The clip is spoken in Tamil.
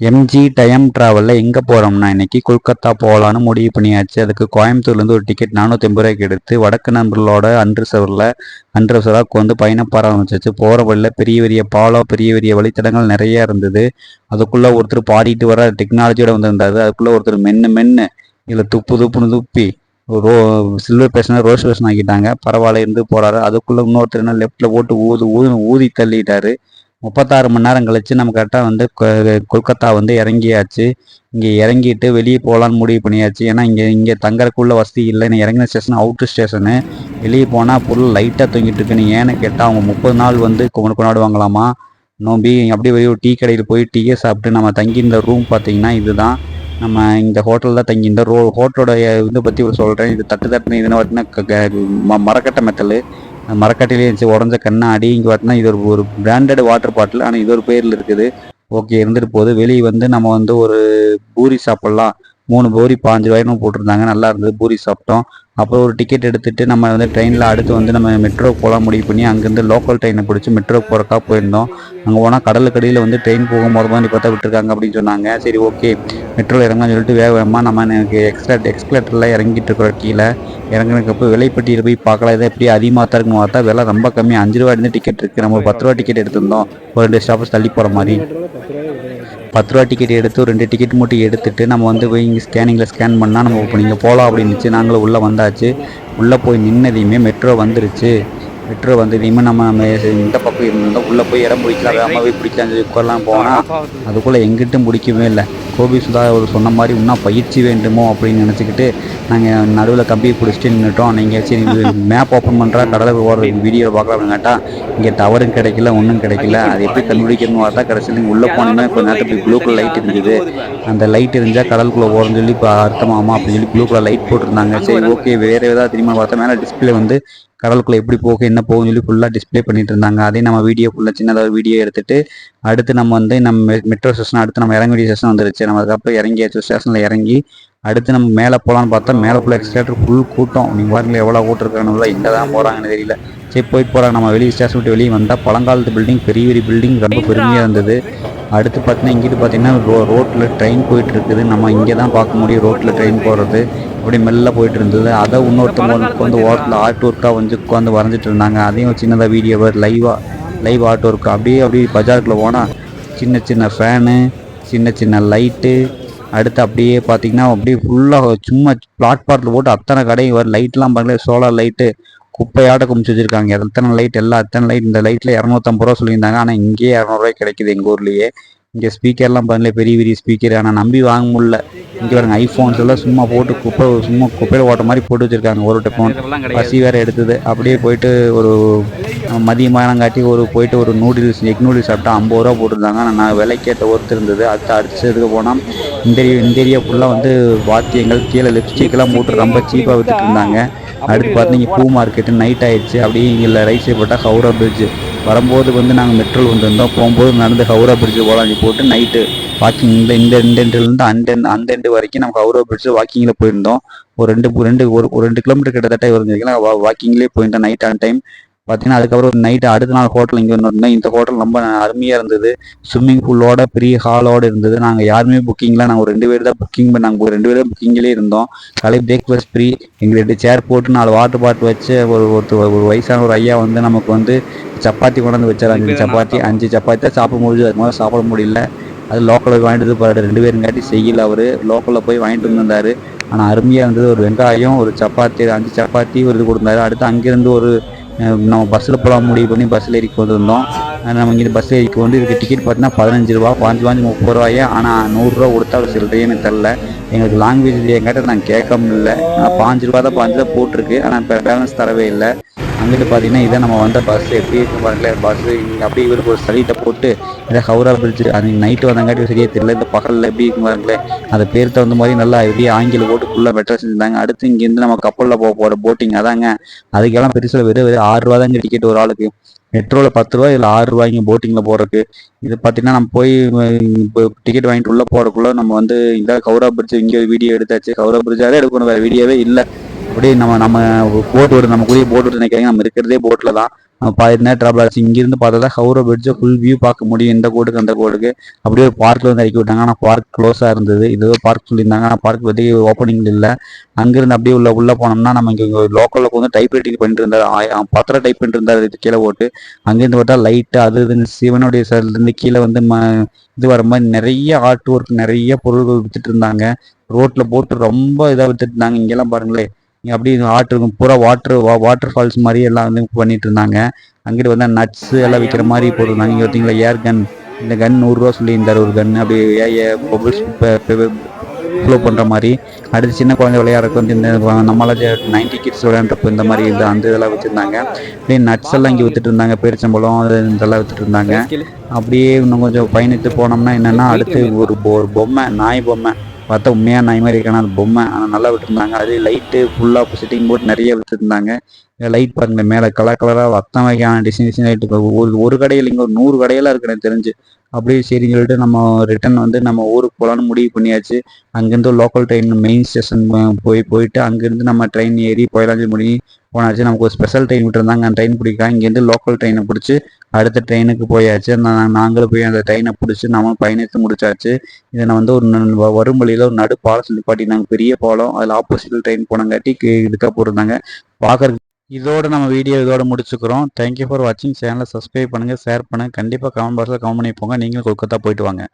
எம்ஜி டைம் ட்ராவலில் எங்கே போகிறோம்னா இன்னைக்கு கொல்கத்தா போகலான்னு முடிவு பண்ணியாச்சு. அதுக்கு கோயம்புத்தூர்லேருந்து ஒரு டிக்கெட் நானூற்றி ரூபாய்க்கு எடுத்து வடக்கு நண்பர்களோட அன்ரிசர்வில் அன்ரிசர்வாக வந்து பயணப்பட ஆரம்பிச்சிச்சு. போகிற வழியில் பெரிய பெரிய பாலம் பெரிய பெரிய வழித்தடங்கள் நிறையா இருந்தது. அதுக்குள்ளே ஒருத்தர் பாடிட்டு வர டெக்னாலஜியோட வந்திருந்தாரு. அதுக்குள்ளே ஒருத்தர் மென்று மென்று இதில் துப்பு துப்புன்னு துப்பி ரோ சில்வர் பேஷனாக ரோஸ் பேஷன் ஆக்கிட்டாங்க. பரவாயில்ல இருந்து போகிறாரு அதுக்குள்ளே இன்னொருத்தர் என்ன லெஃப்ட்டில் போட்டு ஊது ஊது ஊதி தள்ளிட்டாரு. முப்பத்தாறு மணி நேரம் கழிச்சு நம்ம கரெக்டாக வந்து கொல்கத்தா வந்து இறங்கியாச்சு. இங்கே இறங்கிட்டு வெளியே போகலான்னு முடிவு பண்ணியாச்சு. ஏன்னா இங்கே இங்கே தங்கறதுக்குள்ள வசதி இல்லை. இறங்கின ஸ்டேஷன் அவுட்ரு ஸ்டேஷனு வெளியே போனால் ஃபுல் லைட்டாக தூங்கிட்டு இருக்கு. ஏன்னு கேட்டால் அவங்க முப்பது நாள் வந்து கொண்டாடுவாங்களாமா? நோம்பி அப்படியே வெளியே டீ கடையில் போய் டீயை சாப்பிட்டு நம்ம தங்கியிருந்த ரூம் பார்த்தீங்கன்னா இதுதான். நம்ம இந்த ஹோட்டலில் தான் தங்கி இந்த ரோ ஹோட்டலோட இதை பற்றி ஒரு சொல்கிறேன் இது தட்டு தட்டுன்னு இதுன்னு பார்த்தீங்கன்னா மரக்கட்டை மெத்தல். மரக்கட்டையிலே இருந்துச்சு உடஞ்ச கண்ணாடி இங்கே பார்த்தீங்கன்னா இது ஒரு ஒரு பிராண்டட் வாட்டர் பாட்டில் ஆனால் இது ஒரு பேரில் இருக்குது. ஓகே இருந்துட்டு போகுது. வெளியே வந்து நம்ம வந்து ஒரு பூரி சாப்பிட்லாம். மூணு பூரி பாஞ்சு ரூபாய்னு போட்டிருந்தாங்க. நல்லா இருந்தது. பூரி சாப்பிட்டோம். அப்புறம் ஒரு டிக்கெட் எடுத்துட்டு நம்ம வந்து ட்ரெயினில் அடுத்து வந்து நம்ம மெட்ரோ போகலாம் முடிவு பண்ணி அங்கேருந்து லோக்கல் ட்ரெயினை பிடிச்சி மெட்ரோ போகிறக்கா போயிருந்தோம். அங்கே போனால் கடலுக்கடியில் வந்து ட்ரெயின் போகும்போது மாதிரி பார்த்தா விட்டுருக்காங்க அப்படின்னு சொன்னாங்க. சரி ஓகே மெட்ரோவில் இறங்கலாம்னு சொல்லிட்டு வேக வேகமாக நம்ம எனக்கு எக்ஸ்ட்ரா எக்ஸ்கலேட்டரில் இறங்கிட்டு இருக்கிறோம் கீழே. இறங்குனதுக்கப்புறம் விலைப்பட்டியில் போய் பார்க்கலாம். இதை எப்படி அதிகமாக தான் இருக்குன்னு பார்த்தா விலை ரொம்ப கம்மி. அஞ்சு ரூபா இருந்து டிக்கெட் இருக்குது நம்ம பத்து ரூபா டிக்கெட் எடுத்திருந்தோம். ஒரு ரெண்டு ஸ்டாப்ஸ் தள்ளி போகிற மாதிரி. பத்து ரூபா டிக்கெட் எடுத்து ஒரு ரெண்டு டிக்கெட் மட்டும் எடுத்துட்டு நம்ம வந்து போய் இங்கே ஸ்கேனிங்கில் ஸ்கேன் பண்ணால் நம்ம இப்போ நீங்கள் போகலாம் அப்படின்னுச்சு நாங்களும் உள்ளே வந்தாச்சு. உள்ளே போய் நின்னதையுமே மெட்ரோ வந்துருச்சு. மெட்ரோ வந்ததையுமே நம்ம நம்ம இந்த பக்கம் இருந்திருந்தோம் உள்ளே போய் இடம் பிடிக்கலாம் போய் பிடிக்கலாம் சொல்லி உட்காரலாம் போனால் அதுக்குள்ளே எங்கிட்டும் பிடிக்கவே இல்லை. கோபி சுதா ஒரு சொன்ன மாதிரி இன்னும் பயிற்சி வேண்டுமோ அப்படின்னு நினச்சிக்கிட்டு நாங்கள் நடுவில் கம்பியை பிடிச்சிட்டு நின்றுட்டோம் நீங்கள் சரி மேப் ஓப்பன் பண்ணுறா கடலுக்கு ஓடுற வீடியோ பார்க்கலாம் அப்படின்னு கேட்டால் இங்கே டவரும் கிடைக்கல ஒன்றும் கிடைக்கல. அது எப்படி கண்டுபிடிக்கணும்னு பார்த்தா கடைசியில் நீங்கள் உள்ளே போனீங்கன்னா கொஞ்ச நேரத்துக்கு ப்ளூ கலர் லைட் இருந்தது அந்த லைட் இருந்தால் கடலுக்குள்ளே ஓடுன்னு சொல்லி இப்போ அர்த்தமாமா அப்படின்னு சொல்லி ப்ளூ கலர் லைட் போட்டிருந்தாங்க. சரி ஓகே வேறு ஏதாவது திரும்ப பார்த்தா மேலே டிஸ்பிளே வந்து கடலுக்குள்ளே எப்படி போகும் என்ன போகும்னு சொல்லி ஃபுல்லாக டிஸ்ப்ளே பண்ணிட்டு இருந்தாங்க. அதையும் நம்ம வீடியோ ஃபுல்லாக சின்னதாக வீடியோ எடுத்துட்டு அடுத்து நம்ம வந்து நம்ம மெட்ரோ ஸ்டேஷன் அடுத்து நம்ம இறங்க வேண்டிய ஸ்டேஷன் வந்துருச்சு. நம்ம அதுக்கப்புறம் இறங்கியாச்சு ஸ்டேஷனில் இறங்கி அடுத்து நம்ம மேலே போகலான்னு பார்த்தா மேலே ஃபுல்லாக எக்ஸ்ட்ரேட்டர் ஃபுல் கூட்டம். நீங்கள் பாருங்களேன் எவ்வளோ கூட்டம் இருக்காங்க எங்கே தான் போகிறாங்கன்னு தெரியல. சரி போயிட்டு போகிறாங்க நம்ம வெளியே ஸ்டேஷன் விட்டு வெளியே வந்தால் பழங்காலத்து பில்டிங் பெரிய பெரிய பில்டிங் ரொம்ப பெருமையாக இருந்தது. அடுத்து பார்த்தீங்கன்னா இங்கிட்டு பார்த்தீங்கன்னா ரோ ரோட்டில் ட்ரெயின் போயிட்டு இருக்குது நம்ம இங்கே தான் பார்க்க முடியும் ரோட்டில் ட்ரெயின் போகிறது அப்படி மெல்ல போயிட்டு இருந்தது அதை இன்னொருத்தவங்க உட்காந்து ஓரத்தில் ஆர்ட் ஒர்க்காக வந்து உட்காந்து வரைஞ்சிட்டு இருந்தாங்க. அதையும் சின்னதாக வீடியோவை லைவாக லைவ் ஆர்ட் ஒர்க் அப்படியே அப்படியே பஜாருக்குள்ளே போனால் சின்ன சின்ன ஃபேனு சின்ன சின்ன லைட்டு அடுத்து அப்படியே பார்த்தீங்கன்னா அப்படியே ஃபுல்லாக சும்மா பிளாட்பாரத்தில் போட்டு அத்தனை கடையும் வரும். லைட்லாம் பாருங்களேன் சோலார் லைட்டு குப்பையாட்ட குமிச்சு வச்சிருக்காங்க. எத்தனை லைட் எல்லாம் அத்தனை லைட் இந்த லைட்டில் இரநூத்தம்பது ரூபா சொல்லியிருந்தாங்க. ஆனால் இங்கேயே இரநூறுவாய்க்கு கிடைக்குது எங்கள் ஊர்லேயே. இங்கே ஸ்பீக்கர்லாம் பண்ணல பெரிய பெரிய ஸ்பீக்கர் ஆனால் நம்பி வாங்க முடியல. இங்கே பாருங்க ஐஃபோன்ஸ் எல்லாம் சும்மா போட்டு குப்பை சும்மா குப்பையில் ஓட்ட மாதிரி போட்டு வச்சிருக்காங்க. ஒரு டெஃபோன் பசி வேற எடுத்தது. அப்படியே போயிட்டு ஒரு மதியமானம் காட்டி ஒரு போயிட்டு ஒரு நூடுல்ஸ் எக் நூடுல்ஸ் சாப்பிட்டா ஐம்பது ரூபா போட்டிருந்தாங்க. ஆனால் நான் விலைக்கேற்ற ஒருத்தர் இருந்தது. அடுத்து அடிச்சதுக்கு போனால் இந்த ஏரியா இந்த ஏரியா ஃபுல்லாக வந்து வாத்தியங்கள் கீழே லிப்ஸ்டிக்லாம் போட்டு ரொம்ப சீப்பாக விற்றுட்டு இருந்தாங்க. அடுத்து பார்த்தீங்க பூ மார்க்கெட்டு நைட் ஆயிடுச்சு. அப்படியே இங்கே ரைட் சைடு போட்டால் ஹவுரா பிரிட்ஜ் வரும்போது வந்து நாங்கள் மெட்ரோல் வந்திருந்தோம். போகும்போது நடந்து ஹவுரா பிரிட்ஜ் போகலாம் போட்டு நைட்டு வாக்கிங் இந்த இந்த எண்டுலேருந்து அந்த அந்த எண்டு வரைக்கும் நம்ம ஹவுரா பிரிட்ஜ் வாக்கிங்கில் போயிருந்தோம். ஒரு ரெண்டு ரெண்டு ஒரு ரெண்டு கிலோமீட்டர் கிட்டத்தட்ட வருந்துச்சுன்னா வாக்கிங்லேயே போயிருந்தோம். நைட் ஆன் டைம் பார்த்தீங்கன்னா அதுக்கப்புறம் நைட்டு அடுத்த நாள் ஹோட்டல் இங்கே இருந்தோம் இந்த ஹோட்டல் ரொம்ப அருமையாக இருந்தது. ஸ்விம்மிங் பூலோட பெரிய ஹாலோட இருந்தது. நாங்கள் யாருமே புக்கிங்லாம் நாங்கள் ஒரு ரெண்டு பேர் தான் புக்கிங் பண்ணாங்க ஒரு ரெண்டு பேர் தான் புக்கிங்லேயே இருந்தோம். காலை பிரேக்ஃபாஸ்ட் ஃப்ரீ எங்கள் ரெண்டு சேர் போட்டு நாலு வாட்டர் பாட்டில் வச்சு ஒரு ஒருத்தர் ஒரு வயசான ஒரு ஐயா வந்து நமக்கு வந்து சப்பாத்தி கொண்டாந்து வச்சாரு. அஞ்சு சப்பாத்தி அஞ்சு சப்பாத்தி தான் சாப்பிட முடியுது அது மாதிரி சாப்பிட முடியல. அது லோக்கலில் வாங்கிட்டு பாரு ரெண்டு பேருங்காட்டி செய்யல அவர். லோக்கலில் போய் வாங்கிட்டு வந்திருந்தாரு. ஆனால் அருமையாக இருந்தது. ஒரு வெங்காயம் ஒரு சப்பாத்தி அஞ்சு சப்பாத்தி ஒரு இது கொடுத்தாரு. அடுத்து அங்கேருந்து ஒரு நம்ம பஸ்ஸில் போகலாம் முடிவு பண்ணி பஸ்ஸில் ஏறி வந்திருந்தோம் அஹ் நம்ம இங்கே பஸ் ஏறிக்கு வந்து இதுக்கு டிக்கெட் பார்த்தீங்கன்னா பதினஞ்சு ரூபா பாஞ்சு பாஞ்சு முப்பது ரூபாயே. ஆனால் நூறுரூவா கொடுத்தா அவர் சில்லறையே தெரில எங்களுக்கு லாங்குவேஜ் எங்கிட்ட நான் கேட்க முடியல. ஆனால் பாஞ்சு ரூபா தான் பாஞ்சு தான் போட்டிருக்கு. ஆனால் இப்போ பேலன்ஸ் தரவே இல்லை. அங்கிட்டு பார்த்தீங்கன்னா இதான் நம்ம வந்த பஸ் எப்படி இருக்கு பாருங்களேன் பஸ் அப்படியே இவருக்கு ஒரு சளிட்டை போட்டு இதை ஹவுரா பிரிட்ஜ் அன்னைக்கு நைட்டு வந்தங்காட்டி சரியாக தெரியல. இந்த பகலில் எப்படி இருக்கு பாருங்களேன். அந்த பேர் தகுந்த மாதிரி நல்லா எப்படி ஆங்கில போட்டு ஃபுல்லாக பெட்டர் செஞ்சுருந்தாங்க. அடுத்து இங்கேருந்து நம்ம கப்பலில் போக போகிற போட்டிங் அதாங்க. அதுக்கெல்லாம் பெருசில் வெறும் வெறும் ஆறு ரூபா தாங்க டிக்கெட் ஒரு ஆளுக்கு. மெட்ரோவில் பத்து ரூபா இதில் ஆறு ரூபாய்ங்க போட்டிங்கில் போகிறதுக்கு இது பார்த்தீங்கன்னா நம்ம போய் இப்போ டிக்கெட் வாங்கிட்டு உள்ளே போகிறக்குள்ள நம்ம வந்து இந்த கௌரா பிரிட்ஜ் இங்கே வீடியோ எடுத்தாச்சு. கௌரா பிரிட்ஜாவே எடுக்கணும். வேறு வீடியோவே இல்லை. அப்படியே நம்ம நம்ம போட் விடு நமக்குரிய போட் விட்டு நினைக்கிறாங்க. நம்ம இருக்கிறதே போட்டில் தான். பாதி நேரம் ட்ராவல் ஆச்சு. இங்கிருந்து பார்த்தா தான் ஹவுரா பிரிட்ஜை ஃபுல் வியூ பார்க்க முடியும். இந்த கோடுக்கு அந்த கோடுக்கு அப்படியே ஒரு பார்க்கில் வந்து இறக்கி விட்டாங்க. ஆனால் பார்க் க்ளோஸாக இருந்தது. இது பார்க் சொல்லியிருந்தாங்க. ஆனால் பார்க் பற்றி ஓப்பனிங் இல்லை. அங்கேருந்து அப்படியே உள்ள உள்ளே போனோம்னா நம்ம இங்கே லோக்கலில் வந்து டைப் ரைட்டிங் பண்ணிட்டு இருந்தார். பத்திரம் டைப் பண்ணிட்டு இருந்தார் இது கீழே போட்டு அங்கேருந்து பார்த்தா லைட்டு அது இதுன்னு சிவனுடைய சைட்லேருந்து கீழே வந்து ம இது வர மாதிரி நிறைய ஆர்ட் ஒர்க் நிறைய பொருள்கள் வித்துட்டு இருந்தாங்க. ரோட்டில் போட்டு ரொம்ப இதாக வித்துட்டு இருந்தாங்க. இங்கெல்லாம் பாருங்களேன். இங்கே அப்படியே ஆர்ட் பூரா பூரா வாட்டர் வாட்டர் ஃபால்ஸ் மாதிரி எல்லாம் வந்து பண்ணிட்டு இருந்தாங்க. அங்கிட்டு வந்து நட்ஸு எல்லாம் விற்கிற மாதிரி போட்டிருந்தாங்க. இங்கே பார்த்தீங்களா ஏர் கன் இந்த கன் நூறுரூவா சொல்லியிருந்தார் ஒரு கன் அப்படி பபுள்ஸ் ஃப்ளோ பண்ணுற மாதிரி. அடுத்து சின்ன குழந்தை விளையாடுறதுக்கு வந்து இந்த நம்மளால நைன்டி கிட்ஸ் விளையாண்டுறப்போ இந்த மாதிரி இது அந்த இதெல்லாம் வச்சுருந்தாங்க. அப்படியே நட்ஸ் எல்லாம் இங்கே வித்துட்டு இருந்தாங்க. பேரிச்சம்பழம் அது இதெல்லாம் வித்துட்டு இருந்தாங்க. அப்படியே இன்னும் கொஞ்சம் பயணித்து போனோம்னா என்னென்னா அடுத்து ஒரு பொ- ஒரு பொம்மை நாய் பொம்மை. பார்த்தா உண்மையாக நாய் மாதிரி இருக்கான அது பொம்மை ஆனால் நல்லா விட்டுருந்தாங்க. அது லைட்டு ஃபுல்லாக சிட்டிங் போட்டு நிறைய விட்டுருந்தாங்க. லைட் பாருங்க மேலே கலர் கலராக அத்தனை வகையான டிசைன் டிசைன் லைட்டு ஒரு ஒரு கடையில் இங்கே ஒரு நூறு கடையெல்லாம் இருக்கு எனக்கு தெரிஞ்சு. அப்படியே சரின்னு சொல்லிட்டு நம்ம ரிட்டர்ன் வந்து நம்ம ஊருக்கு போகலான்னு முடிவு பண்ணியாச்சு. அங்கேருந்து லோக்கல் ட்ரெயின் மெயின் ஸ்டேஷன் போய் போயிட்டு அங்கேருந்து நம்ம ட்ரெயின் ஏறி போயிடலாம் முடியும் போனாச்சு. நமக்கு ஒரு ஸ்பெஷல் ட்ரெயின் விட்டுருந்தாங்க. அந்த ட்ரெயின் பிடிக்கலாம் இங்கேருந்து லோக்கல் ட்ரெயினை பிடிச்சி அடுத்த ட்ரெயினுக்கு போயாச்சு. நா- நாங்களும் போய் அந்த ட்ரெயினை பிடிச்சி நம்ம பயணித்து முடிச்சாச்சு. இதை நான் வந்து ஒரு வரும் வழியில் ஒரு நடு பாலத்தில் நிப்பாட்டினாங்க பெரிய பாலம் அதில் ஆப்போசிட்டில் ட்ரெயின் போனங்காட்டி இதுக்காக போட்டிருந்தாங்க. பார்க்கறதுக்கு இதோட நம்ம வீடியோ இதோட முடிச்சுக்கிறோம். தேங்க்யூ ஃபார் வாட்சிங் சேனலை சப்ஸ்கிரைப் பண்ணுங்கள் ஷேர் பண்ணுங்கள் கண்டிப்பாக கமெண்ட் பாக்ஸில் கமெண்ட் பண்ணி போங்க நீங்களும் கொல்கத்தா போயிட்டு வாங்க.